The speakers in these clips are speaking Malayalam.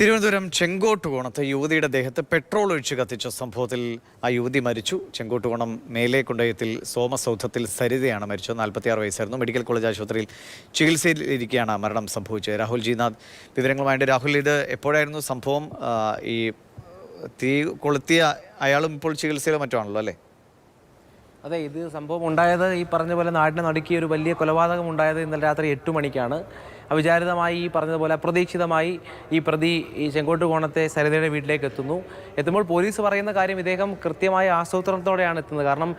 തിരുവനന്തപുരം ചെങ്കോട്ടുകോണത്ത് യുവതിയുടെ ദേഹത്ത് പെട്രോൾ ഒഴിച്ച് കത്തിച്ച സംഭവത്തിൽ ആ യുവതി മരിച്ചു. ചെങ്കോട്ടുകോണം മേലേക്കുണ്ടയത്തിൽ സോമസൗധത്തിൽ സരിതയാണ് മരിച്ചത്. നാൽപ്പത്തിയാറ് വയസ്സായിരുന്നു. മെഡിക്കൽ കോളേജ് ആശുപത്രിയിൽ ചികിത്സയിലിരിക്കുകയാണ് മരണം സംഭവിച്ചത്. രാഹുൽ ജിനാഥ് വിവരങ്ങളുമായിട്ട് രാഹുൽ ഇത് എപ്പോഴായിരുന്നു സംഭവം? ഈ തീ കൊളുത്തിയ അയാളും ഇപ്പോൾ ചികിത്സയിലോ മറ്റോ അല്ലേ? അതെ ഇത് സംഭവം ഉണ്ടായത് ഈ പറഞ്ഞ പോലെ നാടിനെ നടുക്കിയ ഒരു വലിയ കൊലപാതകം ഉണ്ടായത് ഇന്നലെ രാത്രി എട്ട് മണിക്കാണ്. അവിചാരിതമായി ഈ പറഞ്ഞതുപോലെ അപ്രതീക്ഷിതമായി ഈ പ്രതി ഈ ചെങ്കോട്ട് കോണത്തെ സരിതയുടെ വീട്ടിലേക്ക് എത്തുന്നു. എത്തുമ്പോൾ പോലീസ് പറയുന്ന കാര്യം ഇദ്ദേഹം കൃത്യമായ ആസൂത്രണത്തോടെയാണ് എത്തുന്നത്. കാരണം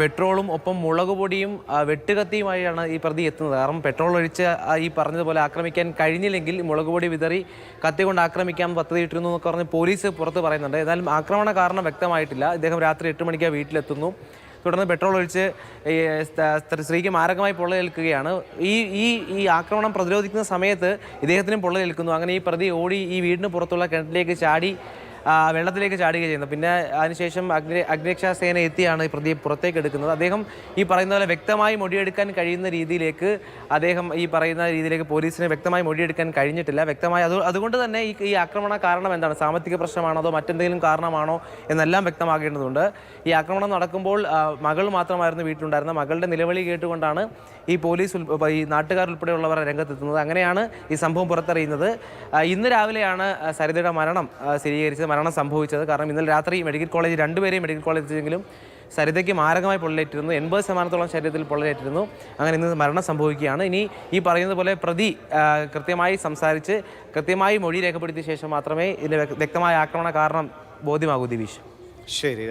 പെട്രോളും ഒപ്പം മുളക് പൊടിയും വെട്ടുകത്തിയുമായാണ് ഈ പ്രതി എത്തുന്നത്. കാരണം പെട്രോൾ ഒഴിച്ച് ഈ പറഞ്ഞതുപോലെ ആക്രമിക്കാൻ കഴിഞ്ഞില്ലെങ്കിൽ മുളക് പൊടി വിതറി കത്തി കൊണ്ട് ആക്രമിക്കാൻ പദ്ധതിയിട്ടിരുന്നു എന്നൊക്കെ പറഞ്ഞ് പോലീസ് പുറത്ത് പറയുന്നുണ്ട്. എന്നാലും ആക്രമണ കാരണം വ്യക്തമായിട്ടില്ല. ഇദ്ദേഹം രാത്രി എട്ട് മണിക്ക് വീട്ടിലെത്തുന്നു. തുടർന്ന് പെട്രോൾ ഒഴിച്ച് സ്ത്രീക്ക് മാരകമായി പൊള്ളലേൽക്കുകയാണ്. ഈ ഈ ഈ ആക്രമണം പ്രതിരോധിക്കുന്ന സമയത്ത് ഇദ്ദേഹത്തിനും പൊള്ളലേൽക്കുന്നു. അങ്ങനെ ഈ പ്രതി ഓടി ഈ വീടിന് പുറത്തുള്ള കിണറ്റിലേക്ക് ചാടി വെള്ളത്തിലേക്ക് ചാടുക ചെയ്യുന്നത് പിന്നെ അതിനുശേഷം അഗ്നി അഗ്നിരക്ഷാ സേന എത്തിയാണ് പ്രതിയെ പുറത്തേക്ക് എടുക്കുന്നത്. അദ്ദേഹം ഈ പറയുന്ന പോലെ വ്യക്തമായി മൊഴിയെടുക്കാൻ കഴിയുന്ന രീതിയിലേക്ക് അദ്ദേഹം ഈ പറയുന്ന രീതിയിലേക്ക് പോലീസിന് വ്യക്തമായി മൊഴിയെടുക്കാൻ കഴിഞ്ഞിട്ടില്ല. വ്യക്തമായി അത് അതുകൊണ്ട് തന്നെ ഈ ഈ ആക്രമണ കാരണം എന്താണ്? സാമ്പത്തിക പ്രശ്നമാണോ അതോ മറ്റെന്തെങ്കിലും കാരണമാണോ എന്നെല്ലാം വ്യക്തമാകേണ്ടതുണ്ട്. ഈ ആക്രമണം നടക്കുമ്പോൾ മകൾ മാത്രമായിരുന്നു വീട്ടിലുണ്ടായിരുന്ന മകളുടെ നിലവിളി കേട്ടുകൊണ്ടാണ് ഈ പോലീസ് ഈ നാട്ടുകാർ ഉൾപ്പെടെയുള്ളവർ രംഗത്തെത്തുന്നത്. അങ്ങനെയാണ് ഈ സംഭവം പുറത്തറിയുന്നത്. ഇന്ന് രാവിലെയാണ് സരിതയുടെ മരണം സ്ഥിരീകരിച്ചത്. മരണം സംഭവിച്ചത്. കാരണം ഇന്നലെ രാത്രി മെഡിക്കൽ കോളേജ് രണ്ടുപേരെയും മെഡിക്കൽ കോളേജ് സരിതയ്ക്ക് മാരകമായി പൊള്ളലേറ്റിരുന്നു. എൺപത് ശതമാനത്തോളം ശരീരത്തിൽ പൊള്ളലേറ്റിരുന്നു. അങ്ങനെ ഇന്ന് മരണം സംഭവിക്കുകയാണ്. ഇനി ഈ പറയുന്നത് പോലെ പ്രതി കൃത്യമായി സംസാരിച്ച് കൃത്യമായി മൊഴി രേഖപ്പെടുത്തിയ ശേഷം മാത്രമേ ഇതിന്റെ വ്യക്തമായ ആക്രമണ കാരണം ബോധ്യമാകൂ ദിവീഷ്. ശരി